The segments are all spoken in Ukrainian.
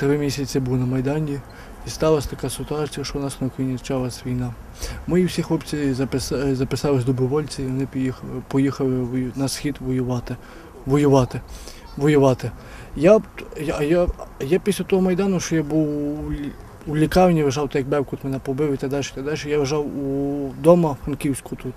три місяці був на Майдані. І сталася така ситуація, що у нас на Україні війна. Мої всі хлопці записали, записались добровольці, і вони поїхали, поїхали на схід воювати. Воювати. Воювати. Я, я, я, я після того Майдану, що я був у лікарні, лежав, так як Бевкут мене побив і так далі, так далі. Я лежав вдома в Франківську тут.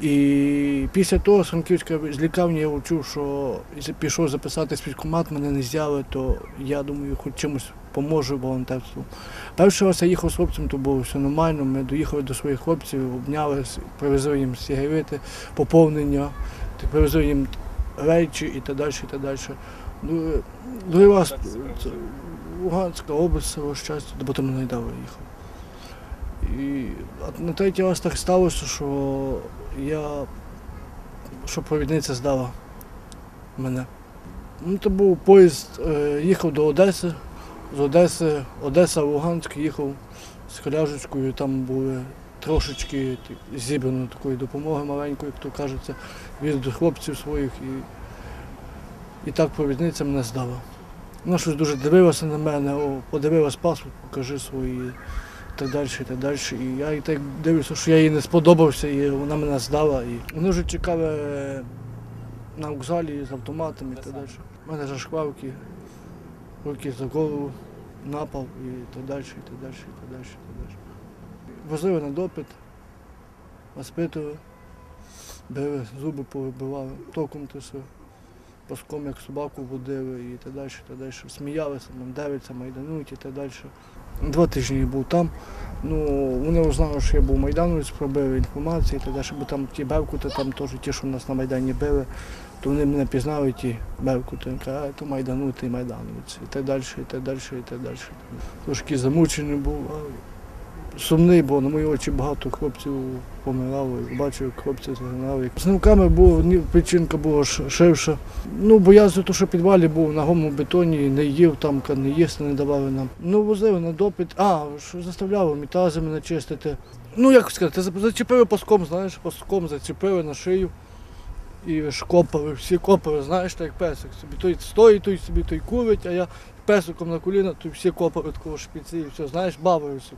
І після того з Франківська з лікарні я чув, що пішов записатись в військкомат, мене не взяли, то я думаю, хоч чимось поможу волонтерству. Перший раз я їхав з хлопцем, то було все нормально. Ми доїхали до своїх хлопців, обнялись, привезли їм сигарети, поповнення, привезли їм речі і так далі, і так далі. Другий раз Луганська область, село щастя, до не дали їхав. І на третій раз так сталося, що я, що провідниця здала мене. Ну, то був поїзд, е, їхав до Одеси, з Одеси, Одеса, Луганськ, їхав з коляжечкою, там були трошечки зібрано такої допомоги маленької, як то кажеться, віз до хлопців своїх і, і так провідниця мене здала. Вона щось дуже дивилася на мене, о, подивилась паспорт, покажи свої і так далі, і так далі. І я і так дивлюся, що я їй не сподобався, і вона мене здала. І вони вже чекали на вокзалі з автоматами і так далі. У мене зашкварки, руки за голову, напав і так далі, і так далі, і так далі, і так далі. Возили на допит, розпитували, били, зуби повибивали, током то все, паском як собаку водили і так далі, так далі. Сміялися, нам дивляться, майданують і так далі. Два тижні я був там. Ну, вони узнали, що я був майдановець, пробили інформацію і далі, бо там ті бевкути, там теж ті, що нас на Майдані били, то вони мене пізнали, ті бевкути. А то майданути, майдановець, і так далі, і так далі, і так далі. Трошки замучений був, сумний, бо на мої очі багато хлопців помирало, і бачив, як хлопці загинали. З нивками було, ні, печінка була ширша. Ну, боявся, то, що в підвалі був на гому бетоні, не їв там, не їсти не давали нам. Ну, возили на допит. А, що заставляли мітази мене чистити. Ну, як сказати, зачепили паском, знаєш, паском зачепили на шию. І ж копали, всі копали, знаєш, так як песик. Собі той стоїть, той собі той курить, а я песиком на коліна, то всі копали такого шпиці і все, знаєш, бавився.